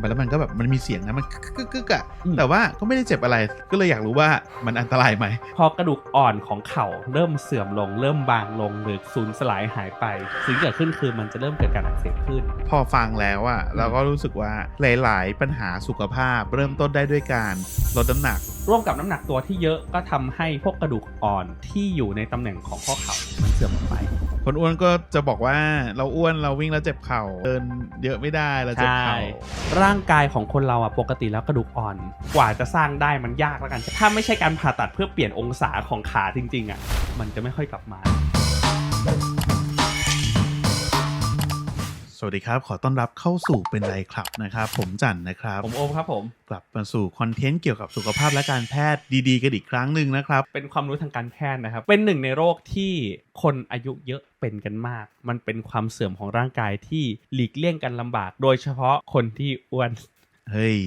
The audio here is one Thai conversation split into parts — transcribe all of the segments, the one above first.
ำไปแล้วมันก็แบบมันมีเสียงนะมันกึกกึกกึกอะอืมแต่ว่าก็ไม่ได้เจ็บอะไรก็เลยอยากรู้ว่ามันอันตรายไหมพอกระดูกอ่อนของเข่าเริ่มเสื่อมลง เริ่มบางลงหรือสูญสลายหายไปสิ่งที่เกิดขึ้นคือมันจะเริ่มเกิดการอักเสบขึ้น พอฟังแล้วอะเราก็รู้สึกว่าหลาย ๆ ปัญหาสุขภาพ เริ่มต้นได้ด้วยการลดน้ำหนัก ร่วมกับน้ำหนักตัวที่เยอะก็ทำให้พวกกระดูกอ่อนที่อยู่ในตำแหน่งของข้อเข่ามันเสื่อมลงไปคนอ้วนก็จะบอกว่าเราอ้วนเราวิ่งแล้วเจ็บเข่าเดินเยอะไม่ได้เราเจ็บใช่เข่าร่างางกายของคนเราอะปกติแล้วกระดูกอ่อน กว่าจะสร้างได้มันยากแล้วกัน ถ้าไม่ใช่การผ่าตัดเพื่อเปลี่ยนองศาของขาจริงๆอะมันจะไม่ค่อยกลับมา สวัสดีครับ ขอต้อนรับเข้าสู่เป็นไรครับนะครับ ผมจันนะครับ ผมโอมครับผม กลับมาสู่คอนเทนต์เกี่ยวกับสุขภาพและการแพทย์ดีๆกันอีกครั้งหนึ่งนะครับ เป็นความรู้ทางการแพทย์นะครับ เป็นหนึ่งในโรคที่คนอายุเยอะเป็นกันมาก มันเป็นความเสื่อมของร่างกายที่หลีกเลี่ยงกันลำบาก โดยเฉพาะคนที่อ้วน เฮ้ย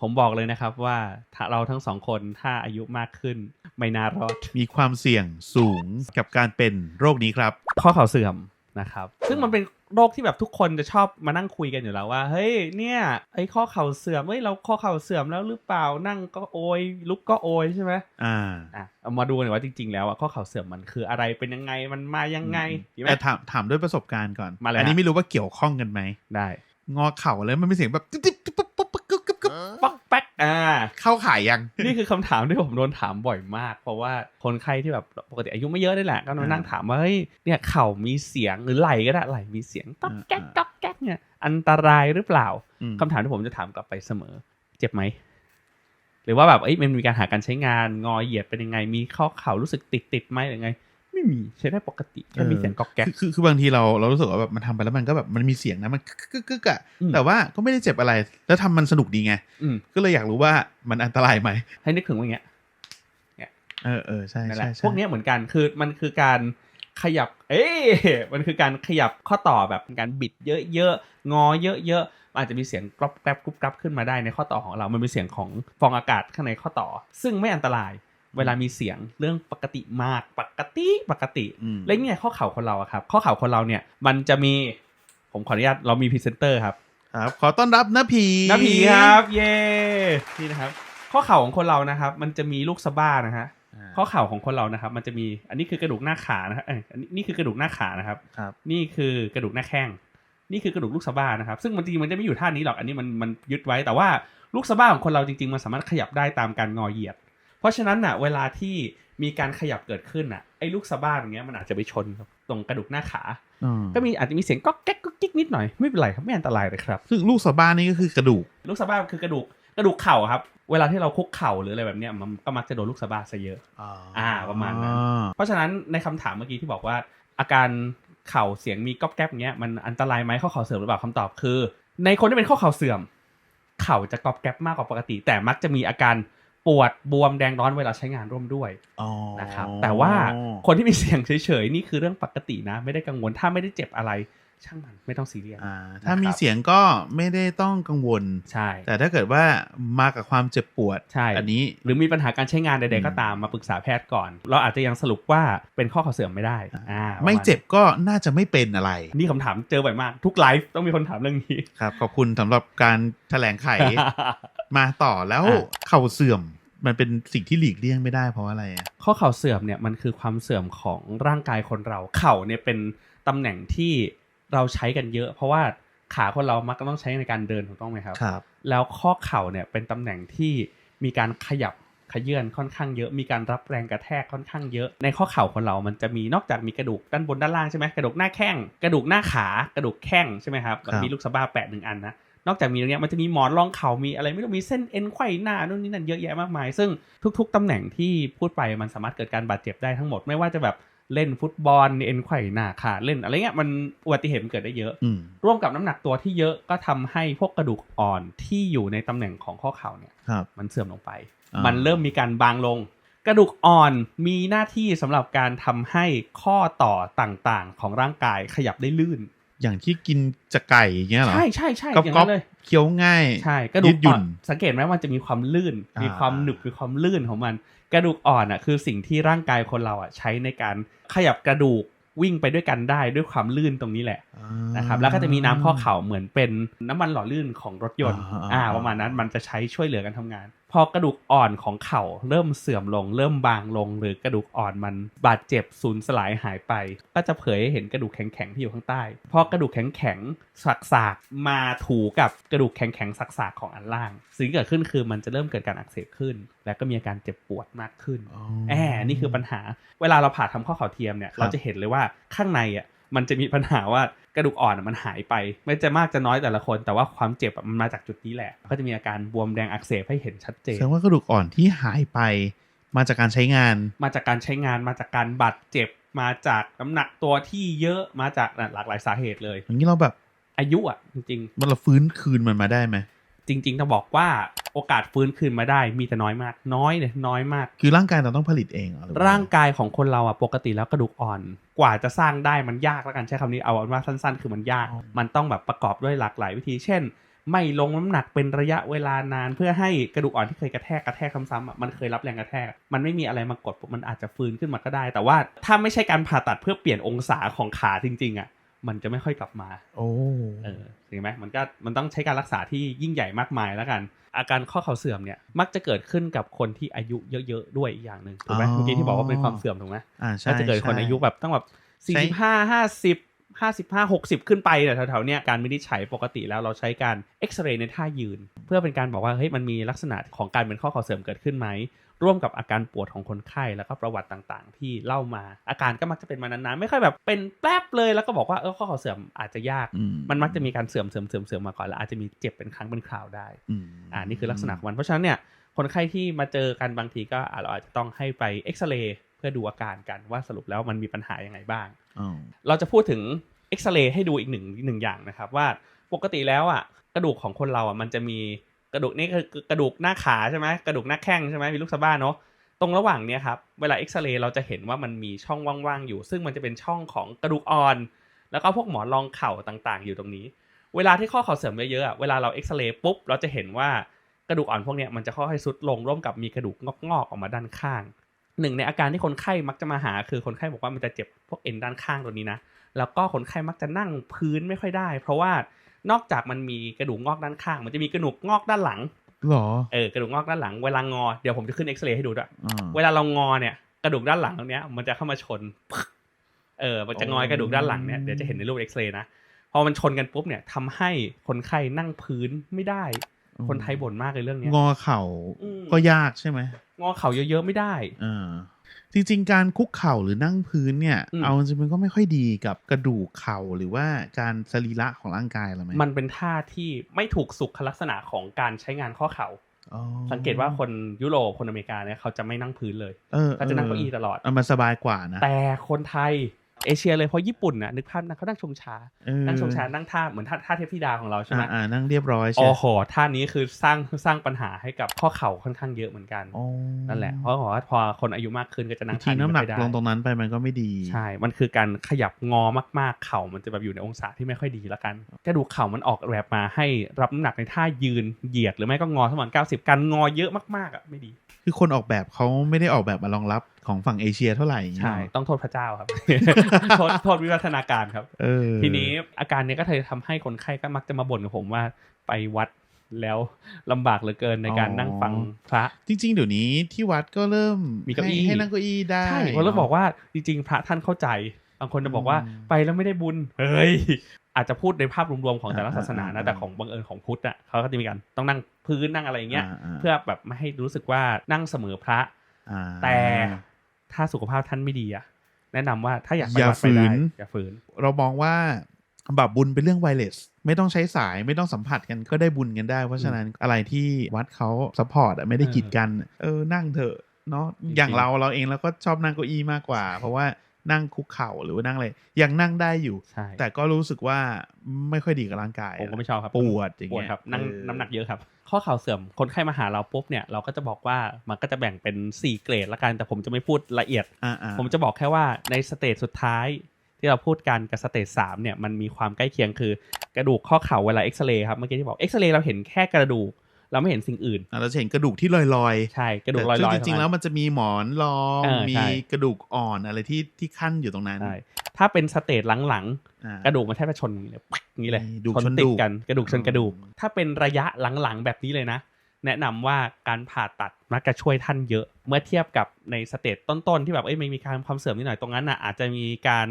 ผมบอกเลยนะครับว่าถ้าเราทั้งสองคนถ้าอายุมากขึ้น ไม่น่ารอด มีความเสี่ยงสูงกับการเป็นโรคนี้ครับ ข้อเข่าเสื่อม นะครับ ซึ่งมันเป็นโรคที่แบบทุกคนจะชอบมานั่งคุยกันอยู่แล้วว่า เฮ้ย เนี่ยไอ้ข้อเข่าเสื่อมเฮ้ยเราข้อเข่าเสื่อมแล้วหรือเปล่านั่งก็โอยลุกก็โอยใช่ไหมอ่าอะเอามาดูหน่อยว่าจริง ๆ แล้วอะข้อเข่าเสื่อมมันคืออะไรเป็นยังไงมันมายังไงดีไหมแต่ถามถามด้วยประสบการณ์ก่อนมาเลยอันนี้ฮะไม่รู้ว่าเกี่ยวข้องกันไหมได้ งอเข่าแล้วมันมีเสียงแบบติ๊บติ๊บติ๊บปุ๊บปุ๊บปุ๊บกึ๊บกึ๊บกึ๊บป๊ อกแป๊กอ่า เข้าขายยัง นี่คือคำถามที่ผมโดนถามบ่อยมาก เพราะว่าคนไข้ที่แบบปกติอายุไม่เยอะนี่แหละก็มานั่งถามว่าเฮ้ยเนี่ยเข่ามีเสียงหรือไหล่ก็ได้ไหล่มีเสียงต๊อกแก๊กต๊อกแก๊กเนี่ยอันตรายหรือเปล่าอืมคำถามที่ผมจะถามกลับไปเสมอ เจ็บไหมหรือว่าแบบเอ้ยมันมีการหาการใช้งานงอเหยียดเป็นยังไง มีข้อเข่ารู้สึกติดติดๆไหมหรือไง ไม่มีใช้ได้ปกติแค่มีเสียงก๊อกแก๊กคือคือคือบางทีเราเรารู้สึกว่าแบบมันทำไปแล้วมันก็แบบมันมีเสียงนะมันกึกกึกกึกอะอืมแต่ว่าก็ไม่ได้เจ็บอะไร แล้วทำมันสนุกดีไงอืมก็เลยอยากรู้ว่ามันอันตรายไหมให้นึกถึงว่าอย่างเงี้ยเออเออใช่นั่นแหใช่ละใช่พวกเนี้ยเหมือนกันคือมันคือการขยับ เอ๊ะมันคือการขยับข้อต่อแบบเป็นการบิดเยอะๆ งอเยอะๆ อาจจะมีเสียงกรอบแกรบกรุบกรับขึ้นมาได้ในข้อต่อของเรา มันเป็นเสียงของฟองอากาศข้างในข้อต่อ ซึ่งไม่อันตราย เวลามีเสียงเรื่องปกติมากปกติปกติอืมแล้วเนี่ยข้อเข่าคนเราอะครับ ข้อเข่าคนเราเนี่ย มันจะมีผมขออนุญาตเรามีพรีเซนเตอร์ครับครับขอต้อนรับน้าผีน้าผีครับ เย้นี่นะครับ ข้อเข่าของคนเรานะครับ มันจะมีลูกสะบ้านะฮะอ่าข้อเข่าของคนเรานะครับ มันจะมีอันนี้คือกระดูกหน้าขานะครับเอยอันนี้นี่คือกระดูกหน้าขานะครับครับ นี่คือกระดูกหน้าแข้งนี่คือกระดูกลูกสะบ้านะครับ ซึ่งมันจริงๆมันจะไม่อยู่ท่านี้หรอกอันนี้มันมันยึดไว้แต่ว่าลูกสะบ้าของคนเราจริงๆมันสามารถขยับได้ตามการงอเหยียด เพราะฉะนั้นน่ะ เวลาที่มีการขยับเกิดขึ้นน่ะไอ้ลูกสะบ้าตรงเนี้ยมันอาจจะไปชนกับตรงกระดูกหน้าขาอืมก็มีอาจจะมีเสียงก๊อกแก๊กก๊อกกิ๊กนิดหน่อยไม่เป็นไรครับไม่อันตรายเลยครับซึ่งลูกสะบ้านี่ก็คือกระดูก ลูกสะบ้าคือกระดูกกระดูกเข่าครับ เวลาที่เราคุกเข่าหรืออะไรแบบเนี้ยมันก็มักจะโดนลูกสะบ้าซะเยอะอ่าประมาณนั้นเพราะฉะนั้นในคำถามเมื่อกี้ที่บอกว่า อาการเข่าเสียงมีก๊อบแก๊บอย่างเงี้ยมันอันตรายไหมข้อเข่าเสื่อมหรือเปล่าคำตอบคือ ในคนที่เป็นข้อเข่าเสื่อม เข่าจะก๊อบแก๊บมากกว่าปกติ แต่มักจะมีอาการ ปวดบวมแดงร้อนเวลาใช้งานร่วมด้วยอ๋อนะครับแต่ว่าคนที่มีเสียงเฉยๆนี่คือเรื่องปกตินะ ไม่ได้กังวลถ้าไม่ได้เจ็บอะไรช่างมันไม่ต้องซีเรียสอ่าถ้ามีเสียงก็ไม่ได้ต้องกังวลใช่ แต่ถ้าเกิดว่ามากับความเจ็บปวดใช่อันนี้หรือมีปัญหาการใช้งานใดอืมๆก็ตามมาปรึกษาแพทย์ก่อน เราอาจจะยังสรุปว่าเป็นข้อเข่าเสื่อมไม่ได้อ่าไม่ประาณเจ็บก็น่าจะไม่เป็นอะไร นี่คำถามเจอบ่อยมาก ทุกไลฟ์ต้องมีคนถามเรื่องนี้ครับขอบคุณสำหรับการแถลงไข มาต่อแล้วอะเข่าเสื่อมมันเป็นสิ่งที่หลีกเลี่ยงไม่ได้เพราะอะไรอะข้อเข่าเสื่อมเนี่ยมันคือความเสื่อมของร่างกายคนเรา เข่าเนี่ยเป็นตำแหน่งที่เราใช้กันเยอะ เพราะว่าขาคนเรามักจะต้องใช้ในการเดินถูกต้องไหมครับครับ แล้วข้อเข่าเนี่ยเป็นตำแหน่งที่มีการขยับขยื่นค่อนข้างเยอะ มีการรับแรงกระแทกค่อนข้างเยอะ ในข้อเข่าคนเรา มันจะมีนอกจากมีกระดูกด้านบนด้านล่างใช่ไหมกระดูกหน้าแข้ง กระดูกหน้าขา กระดูกแข้งใช่ไหมครับครับมีลูกสะบ้าแปะหนึ่งอันนะ นอกจากมีตรงเนี้ยมันจะมีหมอนรองเข่ามีอะไรไม่รู้มีเส้นเอ็นไขว้หน้านู่นนี่นั่นเยอะแยะมากมาย ซึ่งทุก ๆตำแหน่งที่พูดไปมันสามารถเกิดการบาดเจ็บได้ทั้งหมดไม่ว่าจะแบบเล่นฟุตบอลเอ็นไขว้หน้าขาเล่นอะไรเงี้ยมันอุบัติเหตุมันเกิดได้เยอะอืมร่วมกับน้ำหนักตัวที่เยอะก็ทำให้พวกกระดูกอ่อนที่อยู่ในตำแหน่งของข้อเข่าเนี่ยครับมันเสื่อมลงไปอ่ามัมันเริ่มมีการบางลง กระดูกอ่อนมีหน้าที่สำหรับการทำให้ข้อต่อต่างๆ ของร่างกายขยับได้ลื่น อย่างที่กินจากไก่อย่างเงี้ยเหรอ ใช่ใช่ใช่ก๊อบอย่างก๊อนั้บนเลยเคี้ยวง่าย ใช่กระดูยืกดหยุ่อ่อนนสังเกตไหมว่ามันจะมีความลื่นอ่ามีมีความหนึบมีความลื่นของมัน กระดูกอ่อนอะคือสิ่งที่ร่างกายคนเราอะใช้ในการขยับกระดูกวิ่งไปด้วยกันได้ด้วยความลื่นตรงนี้แหละอ่านะครับแล้วก็จะมีน้ำข้อเข่าเหมือนเป็นน้ำมันหล่อลื่นของรถยนต์อ่าอ่าประมาณนั้นมันจะใช้ช่วยเหลือกันทำงาน พอกระดูกอ่อนของเข่าเริ่มเสื่อมลง เริ่มบางลง หรือกระดูกอ่อนมันบาดเจ็บสูญสลายหายไป ก็จะเผยให้เห็นกระดูกแข็งๆที่อยู่ข้างใต้ พอกระดูกแข็งๆสักๆมาถูกับกระดูกแข็งๆสักๆของอันล่าง สิ่งที่เกิดขึ้นคือมันจะเริ่มเกิดการอักเสบขึ้น และก็มีอาการเจ็บปวดมากขึ้นอ๋อแอบนี่คือปัญหา เวลาเราผ่าทำข้อเข่าเทียมเนี่ยครับเราจะเห็นเลยว่าข้างในอะมันจะมีปัญหาว่า กระดูกอ่อนอะมันหายไป ไม่จะมากจะน้อยแต่ละคน แต่ว่าความเจ็บอะมันมาจากจุดนี้แหละ ก็จะมีอาการบวมแดงอักเสบให้เห็นชัดเจแสนดงว่ากระดูกอ่อนที่หายไปมาจากการใช้งาน มาจากการใช้งานมาจากการบาดเจ็บมาจากน้ำหนักตัวที่เยอะมาจากหลากหลายสาเหตุเลยอย่างนี้เราแบบอายุอะจริงมันเราฟื้นคืนมันมาได้ไหมๆจริง ๆ ต้องบอกว่า โอกาสฟื้นคืนมาได้มีแต่น้อยมาก น้อยเลยน้อยมาก คือร่างกายเราต้องผลิตเองเหรอหอว่ร่างกายของคนเราอะปกติแล้วกระดูกอ่อน กว่าจะสร้างได้มันยากแล้วกันใช้คำนี้เอาว่าสั้น ๆ คือมันยาก มันต้องแบบประกอบด้วยหลากหลายวิธี เช่น ไม่ลงน้ำหนักเป็นระยะเวลานานเพื่อให้กระดูกอ่อนที่เคยกระแทกกระแทกซ้ำๆอะมันเคยรับแรงกระแทก มันไม่มีอะไรมากดปุ๊บมันอาจจะฟื้นขึ้นมาก็ได้ แต่ว่าถ้าไม่ใช่การผ่าตัดเพื่อเปลี่ยนองศาของขาจริงๆอะ มันจะไม่ค่อยกลับมา โอ้เออเห็นไหมมันก็มันต้องใช้การรักษาที่ยิ่งใหญ่มากมายแล้วกัน อาการข้อเข่าเสื่อมเนี่ยมักจะเกิดขึ้นกับคนที่อายุเยอะๆด้วยอีกอย่างหนึ่งถูกไหมเมื่อกี้ที่บอกว่าเป็นความเสื่อมถูกไหมอ่าใช่ก็จะเกิดคนใช่อายุแบบต้องแบบใช้สี่สิบห้าห้าสิบห้าสิบห้าหกสิบขึ้นไปแต่แถวๆเนี้ยการวินิจฉัยปกติแล้วเราใช้การเอ็กซเรย์ในท่ายืน เพื่อเป็นการบอกว่าเฮ้ยมันมีลักษณะของการเป็นข้อเข่าเสื่อมเกิดขึ้นไหม ร่วมกับอาการปวดของคนไข้แล้วก็ประวัติต่างๆ ที่เล่ามาอาการก็มักจะเป็นมานานๆไม่ค่อยแบบเป็นแป๊บเลยแล้วก็บอกว่าเออข้อเข่าเสื่อมอาจจะยากอืมันมักจะมีการเสื่อมเสื่อมเสื่อมเสื่อมมาก่อนแล้วอาจจะมีเจ็บเป็นครั้งเป็นคราวได้อืมอ่านี่คือลักษณะของมันเพราะฉะนั้นเนี่ยคนไข้ที่มาเจอกันบางทีก็อะเราอาจจะต้องให้ไปเอ็กซเรย์เพื่อดูอาการกันว่าสรุปแล้วมันมีปัญหายังไงบ้างอ๋อเราจะพูดถึงเอ็กซเรย์ให้ดูอีกหนึ่งหนึ่งอย่างนะครับว่าปกติแล้วอะกระดูกของคนเราอะมันจะมี กระดูกนี่คือกระดูกหน้าขาใช่ไหมกระดูกหน้าแข้งใช่ไหมมีลูกสะบ้าเนาะตรงระหว่างเนี้ยครับเวลาเอ็กซเรย์เราจะเห็นว่ามันมีช่องว่างๆอยู่ ซึ่งมันจะเป็นช่องของกระดูกอ่อน แล้วก็พวกหมอนรองเข่าต่างๆ อยู่ตรงนี้ เวลาที่ข้อเข่าเสื่อมเยอะๆเวลาเราเอ็กซเรย์ปุ๊บเราจะเห็นว่ากระดูกอ่อนพวกเนี้ยมันจะค่อยๆซุดลงร่วมกับมีกระดูกงอกๆออกมาด้านข้างหนึ่งในอาการที่คนไข้มักจะมาหาคือคนไข้บอกว่ามันจะเจ็บพวกเอ็นด้านข้างตัวนี้นะแล้วก็คนไข้มักจะนั่งพื้นไม่ค่อยได้ เพราะว่า นอกจากมันมีกระดูกงอกด้านข้าง มันจะมีกระดูกงอกด้านหลังหรอเออกระดูกงอกด้านหลังเวลางอเดี๋ยวผมจะขึ้นเอ็กซเรย์ให้ดูด้วยอ่าเวลาเรางอเนี่ยกระดูกด้านหลังตรงเนี้ยมันจะเข้ามาชนปึ๊กเออมันจะงอยกระดูกด้านหลังเนี่ยเดี๋ยวจะเห็นในรูปเอ็กซเรย์นะพอมันชนกันปุ๊บเนี่ยทำให้คนไข้นั่งพื้นไม่ได้ คนไทยบ่นมากเลยเรื่องเนี้ยงอเข่าอืมก็ยากใช่ไหมงอเข่าเยอะๆไม่ได้อ่า จริง ๆ การคุกเข่าหรือนั่งพื้นเนี่ย อืม เอาจริงๆมันก็ไม่ค่อยดีกับกระดูกเข่าหรือว่าการสรีระของร่างกายเราไหมมันเป็นท่าที่ไม่ถูกสุขลักษณะของการใช้งานข้อเข่า อ๋อสังเกตว่าคนยุโรปคนอเมริกาเนี่ยเขาจะไม่นั่งพื้นเลย เออเขาจะนั่งเก้าอี้ตลอดเมันสบายกว่านะแต่คนไทย เอเชียเลยเพราะญี่ปุ่นน่ะนึกภาพนะเขานั่งชงชาเออนั่งชงชา นั่งท่าเหมือนท่าท่าเทพธิดาของเราใช่ไหมอ่าอ่านั่งเรียบร้อยใช่โอ้ไหมโหท่านี้คือสร้างสร้างปัญหาให้กับข้อเข่าค่อนข้างเยอะเหมือนกันอ๋อนั่นแหละเพราะบอกว่าพอคนอายุมากขึ้นก็จะนั่งทิ้ท่างน้ำหนักไม่ค่อยได้ลงตรงนั้นไปมันก็ไม่ดี ใช่ มันคือการขยับงอมากๆเข่ามันจะแบบอยู่ในองศาที่ไม่ค่อยดีละกันกระดูกเข่ามันออกแบบมาให้รับน้ำหนักในท่ายืนเหยียดหรือไม่ก็งอทั้งหมด90การงอเยอะมากๆอะไม่ดี คือคนออกแบบเขาไม่ได้ออกแบบมารองรับของฝั่งเอเชียเท่าไหร่ใช่ต้องโทษพระเจ้าครับ โทษโทษวิวัฒนาการครับเออทีนี้อาการเนี้ยก็เลยทำให้คนไข้ก็มักจะมาบ่นกับผมว่าไปวัดแล้วลำบากเหลือเกินในการนั่งฟังพระ จริง ๆ เดี๋ยวนี้ที่วัดก็เริ่มมีเก้าอี้ให้ให้นั่งเก้าอี้ได้ใช่ผมเลยบอกว่าจริง ๆ พระท่านเข้าใจบางคนจะบอกว่าอืมไปแล้วไม่ได้บุญ เฮ้ย อาจจะพูดในภาพรวมๆของแต่ละอ่าศาสนาอ่านะอ่าแต่ของบังเอิญของพุทธอะเขาก็จะมีการต้องนั่งพื้นนั่งอะไรอย่างเงี้ยาาเพื่อแบบไม่ให้รู้สึกว่านั่งเสมอพระอ่าแต่ถ้าสุขภาพท่านไม่ดีอะแนะนำว่าถ้าอยากไปอย่าวัดไปได้ฝืนอย่าฝืน เรามองว่าบาปบุญเป็นเรื่องไวเลสไม่ต้องใช้สายไม่ต้องสัมผัสกันก็ได้บุญกันได้ เพราะฉะนั้นอะไรที่วัดเขาซัพพอร์ตไม่ได้กีดกัน เออนั่งเถอะเนาะจริงๆอย่างเราเราเองเราก็ชอบนั่งเก้าอี้มากกว่า เพราะว่า นั่งคุกเข่าหรือว่านั่งอะไรยังนั่งได้อยู่ใช่แต่ก็รู้สึกว่าไม่ค่อยดีกับร่างกายผมก็ไม่ชอบครับปวดอย่างปวดเงี้ยครับนั่งเออน้ำหนักเยอะครับ ข้อเข่าเสื่อมคนไข้มาหาเราปุ๊บเนี่ยเราก็จะบอกว่ามันก็จะแบ่งเป็น 4 เกรดละกันแต่ผมจะไม่พูดละเอียดอ่าอ่าผมจะบอกแค่ว่าในสเตจสุดท้ายที่เราพูดกันกับสเตจสามเนี่ยมันมีความใกล้เคียงคือกระดูกข้อเข่าเวลาเอ็กซเรย์ครับเมื่อกี้ที่บอกเอ็กซเรย์เราเห็นแค่กระดูก เราไม่เห็นสิ่งอื่นอะเราจะเห็นกระดูกที่ลอยๆ ใช่กระดูกลแต่อยๆซึ่งจริงๆเท่านั้นแล้วมันจะมีหมอนรองเออมีใช่กระดูกอ่อนอะไรที่ที่ขั้นอยู่ตรงนั้นใช่ถ้าเป็นสเตจหลังอ่าๆกระดูกมันแทบจะชนอย่างนี้เลยปั๊กอย่างนี้เลยดูชนชนติดูดกกันกระดูกชนกระดูกอืมถ้าเป็นระยะหลังๆแบบนี้เลยนะ แนะนำว่าการผ่าตัดมักจะช่วยท่านเยอะ เมื่อเทียบกับในสเตจต้นๆที่แบบเอ้ยไม่มีการความเสื่อมนิดหน่อยตรงนั้นน่ะอาจจะมีการ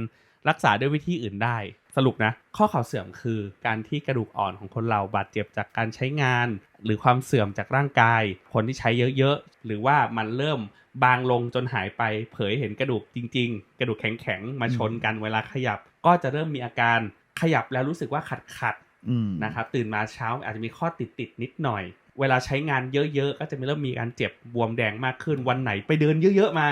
รักษาด้วยวิธีอื่นได้ สรุปนะ ข้อเข่าเสื่อมคือการที่กระดูกอ่อนของคนเราบาดเจ็บจากการใช้งาน หรือความเสื่อมจากร่างกาย คนที่ใช้เยอะๆ หรือว่ามันเริ่มบางลงจนหายไป เผยเห็นกระดูกจริง ๆ กระดูกแข็งๆมาชนกันเวลาขยับ ก็จะเริ่มมีอาการขยับแล้วรู้สึกว่าขัดๆอืมนะครับตื่นมาเช้าอาจจะมีข้อติดติดๆนิดหน่อย เวลาใช้งานเยอะๆ ก็จะเริ่มมีการเจ็บบวมแดงมากขึ้นวันไหนไปเดินเยอะ ๆ มา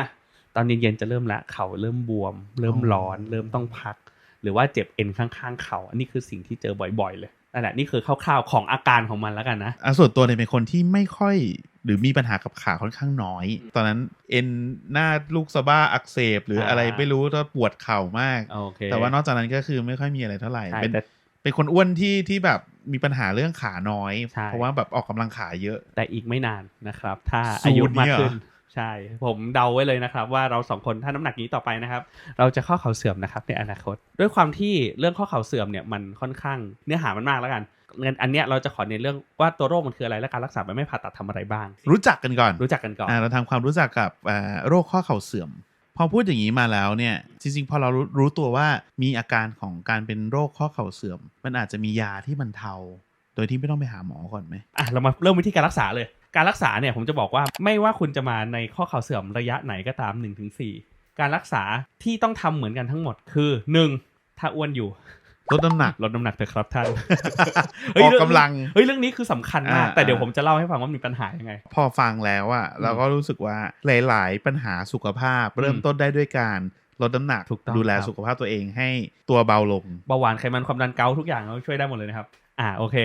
ตอนเย็นๆจะเริ่มละเข่าเริ่มบวม เริ่มร้อน เริ่มต้องพัก หรือว่าเจ็บเอ็นข้างๆ เข่า อันนี้คือสิ่งที่เจอบ่อยๆ เลยนั่นแหละนี่คือคร่าวๆของอาการของมันแล้วกันนะอะส่วนตัวเนี่ยเป็นคนที่ไม่ค่อยหรือมีปัญหากับขาค่อนข้างน้อย ตอนนั้นเอ็นหน้าลูกสะบ้าอักเสบ หรืออะไรอ่าไม่รู้ก็ปวดเข่ามากโอเคแต่ว่านอกจากนั้นก็คือไม่ค่อยมีอะไรเท่าไหร่ใช่เป็นแต่เป็นคนอ้วนที่ที่แบบมีปัญหาเรื่องขาน้อยใช่เพราะว่าแบบออกกำลังขาเยอะ แต่อีกไม่นานนะครับ ถ้าสูตรอายุมากเนี่ยเหรอขึ้น ใช่ ผมเดาไว้เลยนะครับ ว่าเราสองคนถ้าน้ำหนักนี้ต่อไปนะครับ เราจะข้อเข่าเสื่อมนะครับในอนาคต ด้วยความที่เรื่องข้อเข่าเสื่อมเนี่ยมันค่อนข้างเนื้อหามันมากแล้วกันงั้นอันเนี้ยเราจะขอในนเรื่องว่าตัวโรคมันคืออะไรและการรักษาแบบไม่ผ่าตัดทำอะไรบ้าง รู้จักกันก่อน รู้จักกันก่อนอ่าเราทำความรู้จักกับอ่าโรคข้อเข่าเสื่อม พอพูดอย่างนี้มาแล้วเนี่ยจริงๆพอเรารู้รู้ตัวว่ามีอาการของการเป็นโรคข้อเข่าเสื่อม มันอาจจะมียาที่บรรเทา โดยที่ไม่ต้องไปหาหมอก่อนไหมอะเรามาเริ่มวิธีการรักษาเลย การรักษาเนี่ยผมจะบอกว่าไม่ว่าคุณจะมาในข้อเข่าเสื่อมระยะไหนก็ตาม1นถึงสการรักษาที่ต้องทำเหมือนกันทั้งหมดคือ 1. ถ้าอ้วนอยู่ลดน้ำหนักลดน้ำหนักเถอะครับท่านออกกำลังเฮ้ยเรื่องนี้คือสำคัญมากอ่าแต่เดี๋ยวผมจะเล่าให้ฟังว่ามีปัญหายังไง พอฟังแล้วอะเราก็รู้สึกว่าหลาย ๆ ปัญหาสุขภาพ เริ่มต้นได้ด้วยการลดน้ำหนักถูกต้องดูแลครับสุขภาพตัวเองให้ตัวเบาลงเบาหวานไขมันความดันเกาต์ทุกอย่างเราช่วยได้หมดเลยนะครับ อ่าโอเค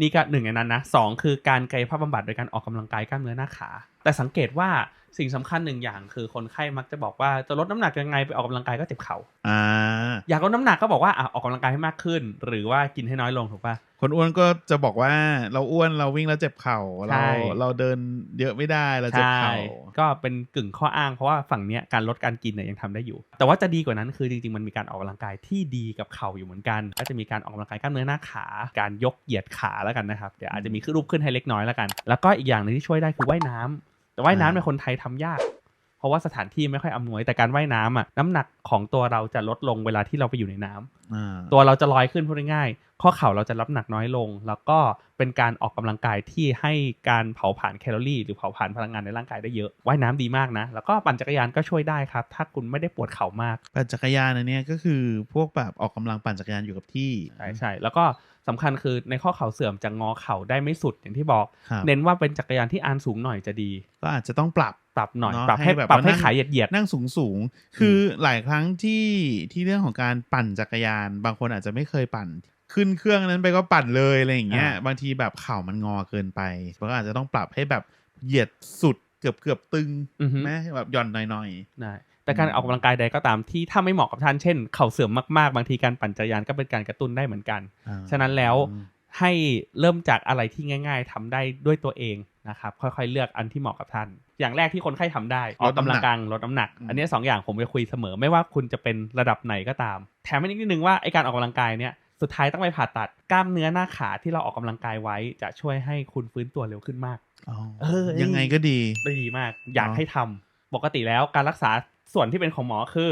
นี่ก็หนึ่งในนั้นนะสองคือการกายภาพบำบัดโดยการออกกำลังกายกล้ามเนื้อหน้าขา แต่สังเกตว่า สิ่งสำคัญหนึ่งอย่างคือคนไข้มักจะบอกว่าจะลดน้ำหนักยังไงไปออกกำลังกายก็เจ็บเข่าอ่าอยากลดน้ำหนักก็บอกว่าอะออกกำลังกายให้มากขึ้น หรือว่ากินให้น้อยลงถูกปะคนอ้วนก็จะบอกว่าเราอ้วนเราวิ่งแล้วเจ็บเข่าใช่เราเราเดินเยอะไม่ได้เราเจ็บใช่เข่าก็เป็นกึ่งข้ออ้างเพราะว่าฝั่งเนี้ยการลดการกินเนี่ยยังทำได้อยู่ แต่ว่าจะดีกว่านั้นคือจริงๆมันมีการออกกำลังกายที่ดีกับเข่าอยู่เหมือนกัน ก็จะมีการออกกำลังกายกล้ามเนื้อหน้าขา การยกเหยียดขาแล้วกันนะครับเดี๋ยวอาจจะมีขึ้นรูปขึ้นให้เล็กน้อยแล้วกัน แล้วก็อีกอย่างหนึงที่ช่วยได้คือว่ายน้ำ แต่ว่ายน้ำในยคนไทยทำยาก เพราะว่าสถานที่ไม่ค่อยอำนวย แต่การว่ายน้ำอะน้ำหนักของตัวเราจะลดลงเวลาที่เราไปอยู่ในน้ำอ่าตัวเราจะลอยขึ้นพูดง่ายๆข้อเข่าเราจะรับหนักน้อยลง แล้วก็เป็นการออกกำลังกายที่ให้การเผาผลาญแคลอรี่ หรือเผาผลาญพลังงานในร่างกายได้เยอะว่ายน้ำดีมากนะ แล้วก็ปั่นจักรยานก็ช่วยได้ครับ ถ้าคุณไม่ได้ปวดเข่ามาก ปั่นจักรยานอันเนี้ยก็คือพวกแบบออกกำลังปั่นจักรยานอยู่กับที่ใช่ใช่แล้วก็ สำคัญคือในข้อเข่าเสื่อมจะงอเข่าได้ไม่สุดอย่างที่บอกครับเน้นว่าเป็นจักรยานที่อานสูงหน่อยจะดี ก็อาจจะต้องปรับปรับหน่อยเนอะปรับให้ให้แบบปรับให้ว่านั่งขาเหยียดเหยียดๆนั่งสูงสูงๆคือหลายครั้งที่ที่เรื่องของการปั่นจักรยาน บางคนอาจจะไม่เคยปั่นขึ้นเครื่องนั้นไปก็ปั่นเลยอะไรอย่างเงี้ยอ่าบางทีแบบเข่ามันงอเกินไปก็อาจจะต้องปรับให้แบบเหยียดสุดเกือบเกือบตึงอือฮึไหมแบบหย่อนหน่อยได้ แต่การออกกำลังกายใดก็ตามที่ถ้าไม่เหมาะกับท่านเช่น เข่าเสื่อมมากๆ บางทีการปั่นจักรยานก็เป็นการกระตุ้นได้เหมือนกันๆอ่าฉะนั้นแล้วให้เริ่มจากอะไรที่ง่าย ๆทำได้ด้วยตัวเองนะครับค่อยๆ เลือกอันที่เหมาะกับท่าน อย่างแรกที่คนไข้ทำได้ออกกำลังกายลดน้ำหนัก อันนี้สองอย่างผมไปคุยเสมอไม่ว่าคุณจะเป็นระดับไหนก็ตาม แถมอีกนิดนึงว่าไอการออกกำลังกายเนี่ยสุดท้ายต้องไปผ่าตัดกล้ามเนื้อหน้าขาที่เราออกกำลังกายไว้จะช่วยให้คุณฟื้นตัวเร็วขึ้นมากอ๋อเออยังไงก็ดีได้ดีมาก อยากเนอะให้ทำปกติแล้วการรักษา ส่วนที่เป็นของหมอคือ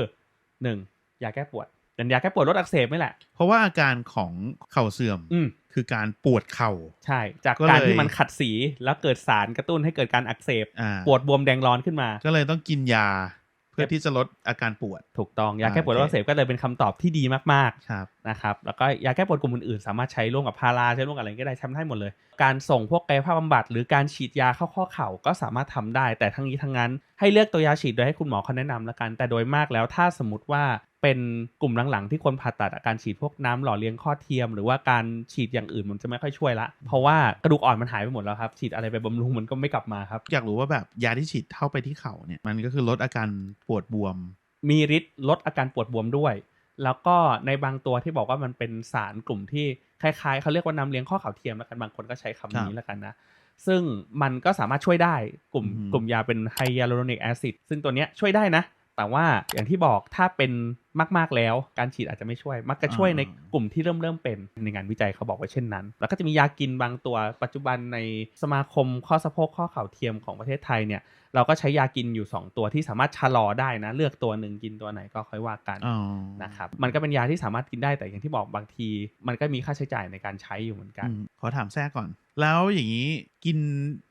หนึ่งยาแก้ปวดเป็นยาแก้ปวดลดอักเสบนี่แหละ เพราะว่าอาการของเข่าเสื่อมอืมคือการปวดเข่า ใช่ จากก็เลยการที่มันขัดสีแล้วเกิดสารกระตุ้นให้เกิดการอักเสบอ่าปวดบวมแดงร้อนขึ้นมา ก็เลยต้องกินยาเพื่อที่จะลดอาการปวด ถูกต้อง ยาแก้ปวดลดอักเสบก็เลยเป็นคำตอบที่ดีมากครับๆนะครับแล้วก็ยาแก้ปวดกลุ่มอื่นๆ สามารถใช้ร่วมกับพาราใช้ร่วมกับอะไรก็ได้ทำได้หมดเลย การส่งพวกกายภาพบำบัด หรือการฉีดยาเข้าข้อเข่าก็สามารถทำได้ แต่ทั้งนี้ทั้งนั้นให้เลือกตัวยาฉีดโดยให้คุณหมอเขาแนะนำแล้วกัน แต่โดยมากแล้วถ้าสมมติว่า เป็นกลุ่มหลังๆที่คนผ่าตัดอะการฉีดพวกน้ำหล่อเลี้ยงข้อเทียม หรือว่าการฉีดอย่างอื่นมันจะไม่ค่อยช่วยละ เพราะว่ากระดูกอ่อนมันหายไปหมดแล้วครับ ฉีดอะไรไปบำรุงมันก็ไม่กลับมาครับ อยากรู้ว่าแบบยาที่ฉีดเข้าไปที่เข่าเนี่ยมันก็คือลดอาการปวดบวม มีฤทธิ์ลดอาการปวดบวมด้วย แล้วก็ในบางตัวที่บอกว่ามันเป็นสารกลุ่มที่คล้ายๆเขาเรียกว่าน้ำเลี้ยงข้อเข่าเทียมแล้วกันบางคนก็ใช้คำครันี้บแล้วกันนะซึ่งมันก็สามารถช่วยได้กลุ่มอืมกลุ่มยาเป็นไฮยาลูโรนิกแอซิดซึ่งตัวเนี้ยช่วยได้นะ แต่ว่าอย่างที่บอกถ้าเป็น มากๆแล้ว การฉีดอาจจะไม่ช่วย มักจะช่วยในกลุ่มที่เริ่มเริ่มเป็นในงานวิจัยเขาบอกไว้เช่นนั้น แล้วก็จะมียากินบางตัวปัจจุบันในสมาคมข้อสะโพกข้อเข่าเทียมของประเทศไทยเนี่ยเราก็ใช้ยากินอยู่ 2 ตัวที่สามารถชะลอได้นะ เลือกตัวหนึ่งกินตัวไหนก็ค่อยว่ากันอ๋อนะครับมันก็เป็นยาที่สามารถกินได้แต่อย่างที่บอกบางที มันก็มีค่าใช้จ่ายในการใช้อยู่เหมือนกันอืมขอถามแทรกก่อน แล้วอย่างนี้กิน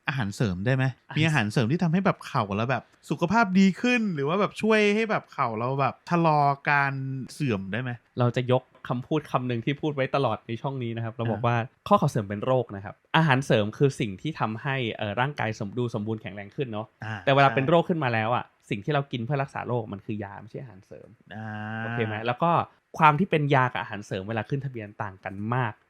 อาหารเสริมได้ไหมอาหารมีอาหารเสริมที่ทำให้แบบเข่าแล้วแบบสุขภาพดีขึ้น หรือว่าแบบช่วยให้แบบเข่าเราแบบชะลอการเสื่อมได้ไหม เราจะยกคำพูดคำหนึ่งที่พูดไว้ตลอดในช่องนี้นะครับ เราบอกอ่าว่าข้อเข่าเสื่อมเป็นโรคนะครับ อาหารเสริมคือสิ่งที่ทำให้เอ่อร่างกายสมดูสมบูรณ์แข็งแรงขึ้นเนาะอ่แต่เวลาใช่เป็นโรคขึ้นมาแล้วอะสิ่งที่เรากินเพื่อรักษาโรคมันคือยาไม่ใช่อาหารเสริมอ่าโอเคไหมแล้วก็ความที่เป็นยากับอาหารเสริมเวลาขึ้นทะเบียนต่างกันมากอ่า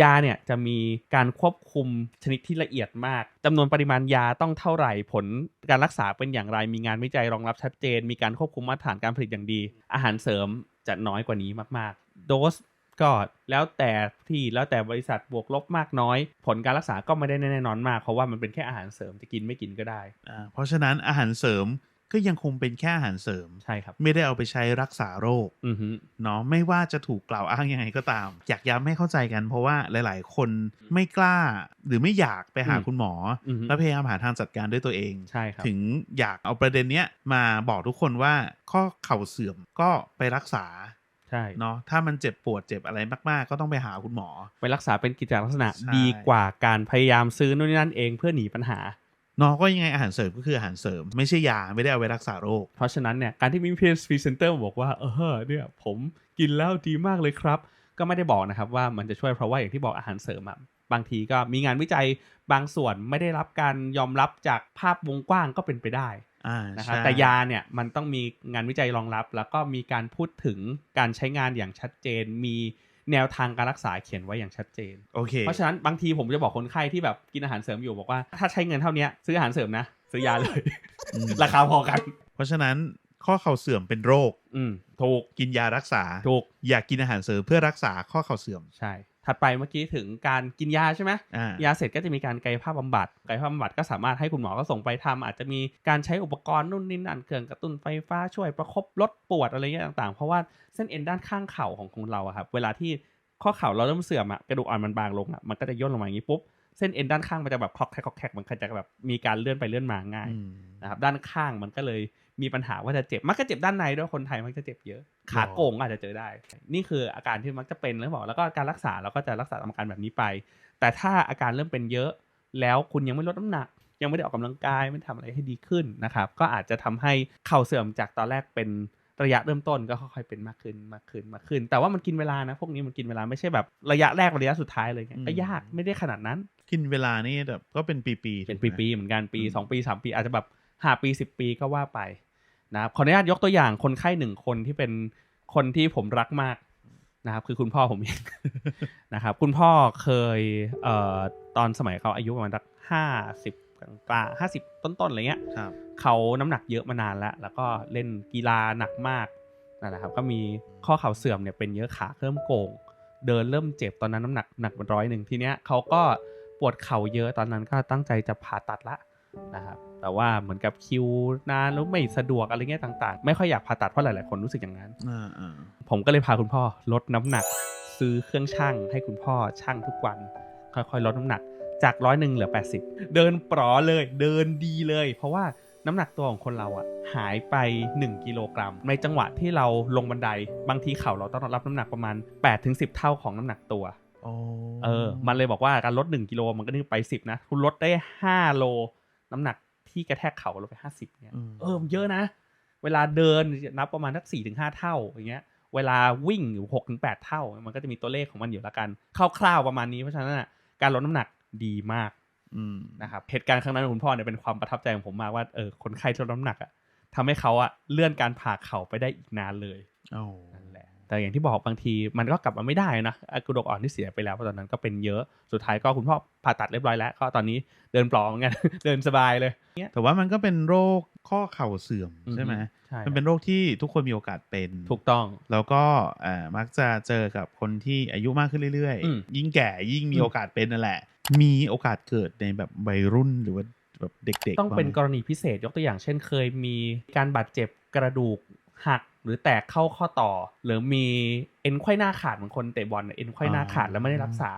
ยาเนี่ยจะมีการควบคุมชนิดที่ละเอียดมากจำนวนปริมาณยาต้องเท่าไหร่ผลการรักษาเป็นอย่างไรมีงานวิจัยรองรับชัดเจน มีการควบคุมมาตรฐานการผลิตอย่างดี อาหารเสริมจะน้อยกว่านี้มากๆ โดสก็แล้วแต่ที่แล้วแต่บริษัทบวกลบมากน้อย ผลการรักษาก็ไม่ได้แน่นอนมากเพราะว่ามันเป็นแค่อาหารเสริมจะกินไม่กินก็ได้อ่าเพราะฉะนั้นอาหารเสริม ก็ยังคงเป็นแค่อาหารเสริม ใช่ครับ ไม่ได้เอาไปใช้รักษาโรคอือฮึเนาะไม่ว่าจะถูกกล่าวอ้างยังไงก็ตาม อยากย้ำให้เข้าใจกันเพราะว่าหลาย ๆ คนไม่กล้าหรือไม่อยากไปหาคุณหมอออือฮึแล้วพยายามหาทางจัดการด้วยตัวเองใช่ครับถึงอยากเอาประเด็นเนี้ยมาบอกทุกคนว่าข้อเข่าเสื่อมก็ไปรักษาใช่เนาะถ้ามันเจ็บปวดเจ็บอะไรมากๆ ก็ต้องไปหาคุณหมอ ไปรักษาเป็นกิจลักษณะใช่ดีกว่าการพยายามซื้อนู่นนี่นั่นเองเพื่อหนีปัญหา เนาะก็ยังไงอาหารเสริมก็คืออาหารเสริม ไม่ใช่ยาไม่ได้เอาไว้รักษาโรค เพราะฉะนั้นเนี่ยการที่มีพรีเซนเตอร์บอกว่าเออเนี่ยผมกินแล้วดีมากเลยครับ ก็ไม่ได้บอกนะครับว่ามันจะช่วยเพราะว่าอย่างที่บอกอาหารเสริมอะบางทีก็มีงานวิจัยบางส่วนไม่ได้รับการยอมรับจากภาพวงกว้างก็เป็นไปได้อ่านะครับใช่แต่ยาเนี่ยมันต้องมีงานวิจัยรองรับ แล้วก็มีการพูดถึงการใช้งานอย่างชัดเจนมี แนวทางการรักษาเขียนไว้อย่างชัดเจน โอเค เพราะฉะนั้นบางทีผมจะบอกคนไข้ที่แบบกินอาหารเสริมอยู่บอกว่า ถ้าใช้เงินเท่านี้ซื้ออาหารเสริมนะ ซื้อยาเลยอืมราคาพอกัน เพราะฉะนั้นข้อเข่าเสื่อมเป็นโรค อืมถูกกินยารักษาถูกอยากกินอาหารเสริมเพื่อรักษาข้อเข่าเสื่อมใช่ ถัดไปเมื่อกี้ถึงการกินยาใช่ไหมอ่ายาเสร็จก็จะมีการกายภาพบำบัดกายภาพบำบัดก็สามารถให้คุณหมอก็ส่งไปทำอาจจะมีการใช้อุปกรณ์นู่นนี่นั่นเครื่องกระตุ้นไฟฟ้าช่วยประคบลดปวดอะไรเงี้ยต่างๆ เพราะว่าเส้นเอ็นด้านข้างเข่าของของเราอะครับเวลาที่ข้อเข่าเราเริ่มเสื่อมอะกระดูกอ่อนมันบางลงอะมันก็จะย่นลงมาอย่างนี้ปุ๊บเส้นเอ็นด้านข้างมันจะแบบคลอกแคกคลอกแคกมันก็จะแบบมีการเลื่อนไปเลื่อนมาง่ายอืมนะครับด้านข้างมันก็เลย มีปัญหาว่าจะเจ็บมักจะเจ็บด้านในด้วยคนไทยมักจะเจ็บเยอะ ขาโก่งก็อาจจะเจอได้ นี่คืออาการที่มักจะเป็นแล้วบอกแล้วก็การรักษาเราก็จะรักษาตามอาการแบบนี้ไป แต่ถ้าอาการเริ่มเป็นเยอะ แล้วคุณยังไม่ลดน้ำหนัก ยังไม่ได้ออกกำลังกายไม่ทำอะไรให้ดีขึ้นนะครับก็อาจจะทำให้เข่าเสื่อมจากตอนแรกเป็นระยะเริ่มต้นก็ค่อยๆเป็นมากขึ้นมากขึ้นมากขึ้น แต่ว่ามันกินเวลานะพวกนี้มันกินเวลาไม่ใช่แบบระยะแรกระยะสุดท้ายเลยไงก็ยากไม่ได้ขนาดนั้น กินเวลานี่แบบก็เป็นปีๆเป็นถูกไหมปีๆเหมือนกันปีอืมสองปีสามปีอาจจะแบบห้าปีสิบปีก็ว่าไป นะครับขออนุญาตยกตัวอย่างคนไข้หนึ่งคนที่เป็นคนที่ผมรักมากนะครับ คือคุณพ่อผมเองนะครับ คุณพ่อเคยเอ่อตอนสมัยเขาอายุประมาณสักห้าสิบกลางห้าสิบต้นๆอะไรเงี้ยครับเขาน้ำหนักเยอะมานานแล้ว แล้วก็เล่นกีฬาหนักมากนั่นแหละครับ ก็มีข้อเข่าเสื่อมเนี่ยเป็นเยอะขาเริ่มโก่งเดินเริ่มเจ็บตอนนั้นน้ำหนักหนักเป็นร้อยหนึ่งทีเนี้ยเขาก็ปวดเข่าเยอะตอนนั้นก็ตั้งใจจะผ่าตัดละ นะครับแต่ว่าเหมือนกับคิวนานแล้วไม่สะดวกอะไรเงี้ยต่าง ๆ ไม่ค่อยอยากผ่าตัดเพราะหลาย ๆ คนรู้สึกอย่างนั้นอ่าอ่าผมก็เลยพาคุณพ่อลดน้ำหนัก ซื้อเครื่องชั่งให้คุณพ่อชั่งทุกวัน ค่อย ๆ ลดน้ำหนัก จากร้อยหนึ่งเหลือ 80 เดินปลอเลย เดินดีเลย เพราะว่าน้ำหนักตัวของคนเราอะหายไป 1 กิโลกรัม ในจังหวะที่เราลงบันได บางทีเข่าเราต้องรับน้ำหนักประมาณ 8-10 เท่าของน้ำหนักตัวโอ้เออ มันเลยบอกว่าการลด 1 กิโลมันก็นึกไป 10 นะ คุณลดได้ 5 โล น้ำหนักที่กระแทกเข่าลดไป50เนี่ยมเออมันเยอะนะ เวลาเดินนับประมาณสักสี่ถึงห้าเท่าอย่างเงี้ย เวลาวิ่งอยู่หกถึงแปดเท่า มันก็จะมีตัวเลขของมันอยู่ละกันคร่าวๆประมาณนี้เพราะฉะนั้นน่ะการลดน้ำหนักดีมากอืมนะครับเหตุการณ์ครั้งนั้นของคุณพ่อเนี่ยเป็นความประทับใจของผมมากว่าเออคนไข้ที่ลดน้ำหนักอะทำให้เขาอะเลื่อนการผ่าเข่าไปได้อีกนานเลยโอ้นั่น แหละแต่อย่างที่บอกบางทีมันก็กลับมาไม่ได้นะอะกระดูกอ่อนที่เสียไปแล้วเพราะตอนนั้นก็เป็นเยอะสุดท้ายก็คุณพ่อผ่าตัดเรียบร้อยแล้ว ก็ตอนนี้เดินปลอเหมือนกันเดินสบายเลยแต่ว่ามันก็เป็นโรคข้อเข่าเสื่อมใช่ไหมใช่มันเป็นโรคที่ทุกคนมีโอกาสเป็นถูกต้อง แล้วก็อ่ามักจะเจอกับคนที่อายุมากขึ้นเรื่อยอืมๆยิ่งแก่ยิ่งมีอืมโอกาสเป็นนั่นแหละ มีโอกาสเกิดในแบบวัยรุ่นหรือว่าแบบเด็กๆ ต้องเป็นกบ้างไหมรณีพิเศษยกตัวอย่างเช่นเคยมีการบาดเจ็บกระดูกหัก รือแตกเข้าข้อต่อ หรือมีเอ็นไขว้หน้าขาดเหมือนคนเตะบอลเนี่ยเอ็นไขว้หน้าขาดแล้วไม่ได้รักษา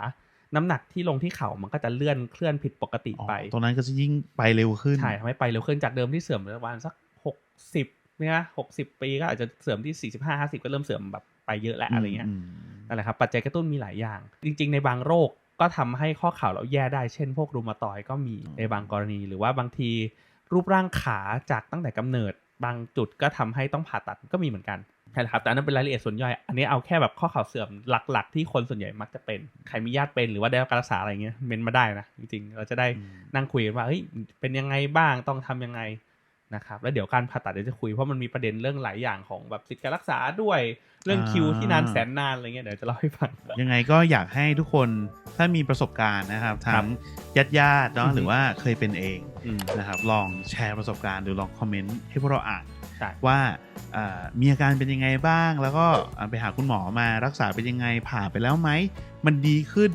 น้ำหนักที่ลงที่เข่ามันก็จะเลื่อนเคลื่อนผิดปกติอ๋อไป ตรงนั้นก็จะยิ่งไปเร็วขึ้นใช่ทำให้ไปเร็วขึ้นจากเดิมที่เสื่อมประมาณสักหกสิบเนี่ยหกสิบปีก็อาจจะเสื่อมที่สี่สิบห้าห้าสิบก็เริ่มเสื่อมแบบไปเยอะแล้วอะไรเงี้ยมนั่นแหละครับปัจจัยกระตุ้นมีหลายอย่าง จริง ๆ ในบางโรคก็ทำให้ข้อเข่าเราแย่ได้เช่น พวกรูมาตอยด์ก็มีในบางกรณี หรือว่าบางทีรูปร่างขาจากตั้งแต่กำเนิด บางจุดก็ทำให้ต้องผ่าตัดก็มีเหมือนกันใช่แหละครับแต่อันนั้นเป็นรายละเอียดส่วนย่อย อันนี้เอาแค่แบบข้อเข่าเสื่อมหลักๆ ที่คนส่วนใหญ่มักจะเป็น ใครมีญาติเป็นหรือว่าได้รับการรักษาอะไรเงี้ยเมนมาได้นะจริงๆ เราจะได้อืมนั่งคุยกันว่าเฮ้ยเป็นยังไงบ้างต้องทำยังไง นะครับแล้วเดี๋ยวการผ่าตัดเดี๋ยวจะคุยเพราะมันมีประเด็นเรื่องหลายอย่างของแบบสิทธิการรักษาด้วยเรื่องคิวที่นานแสนนานอะไรเงี้ยเดี๋ยวจะเล่าให้ฟังยังไงก็อยากให้ทุกคนถ้ามีประสบการณ์นะครับครัทั้บงญาติญาติๆเนาะอือฮึหรือว่าเคยเป็นเองอืมนะครับลองแชร์ประสบการณ์หรือลองคอมเมนต์ให้พวกเราอ่านใช่ว่าอ่ามีอาการเป็นยังไงบ้าง แล้วก็อ่าไปหาคุณหมอมารักษาเป็นยังไงผ่าไปแล้วไหมมันดีขึ้น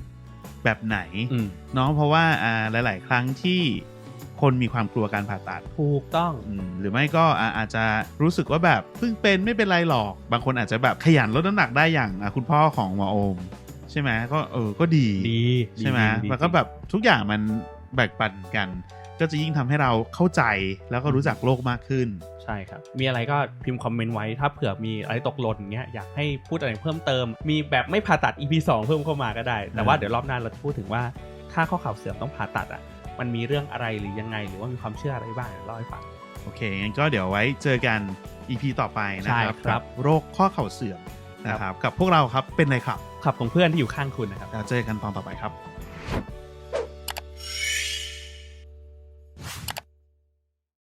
แบบไหนอืมเนาะเพราะว่าอ่าหลาย ๆ ครั้งที่ คนมีความกลัวการผ่าตัดถูกต้องอืมหรือไม่ก็อ่าอาจจะรู้สึกว่าแบบเพิ่งเป็นไม่เป็นไรหรอก บางคนอาจจะแบบขยันลดน้ำหนักได้อย่างอะคุณพ่อของหมอโอม ใช่ไหมก็เออก็ดีดีใช่ไหมดีดีมันก็แบบทุกอย่างมันแบ่งปันกัน ก็จะยิ่งทำให้เราเข้าใจแล้วก็รู้จักโลกมากขึ้น ใช่ครับ มีอะไรก็พิมพ์คอมเมนต์ไว้ถ้าเผื่อมีอะไรตกหล่นอย่างเงี้ยอยากให้พูดอะไรเพิ่มเติม มีแบบไม่ผ่าตัด EP 2 เพิ่มเข้ามาก็ได้ แต่ว่าอ่าเดี๋ยวรอบหน้าเราจะพูดถึงว่าถ้าข้อเข่าเสื่อมต้องผ่าตัดอะ มันมีเรื่องอะไรหรือยังไง หรือว่ามีความเชื่ออะไรบ้างเดี๋ยวเล่าให้ฟังโอเคงั้นก็เดี๋ยวไว้เจอกัน EP ต่อไปนะครับใช่ครับกัโรคข้อเข่าเสื่อมนะครับกับพวกเราครับเป็นไรครับขับของเพื่อนที่อยู่ข้างคุณนะครับแล้วเจอกันตอนต่อไปครับ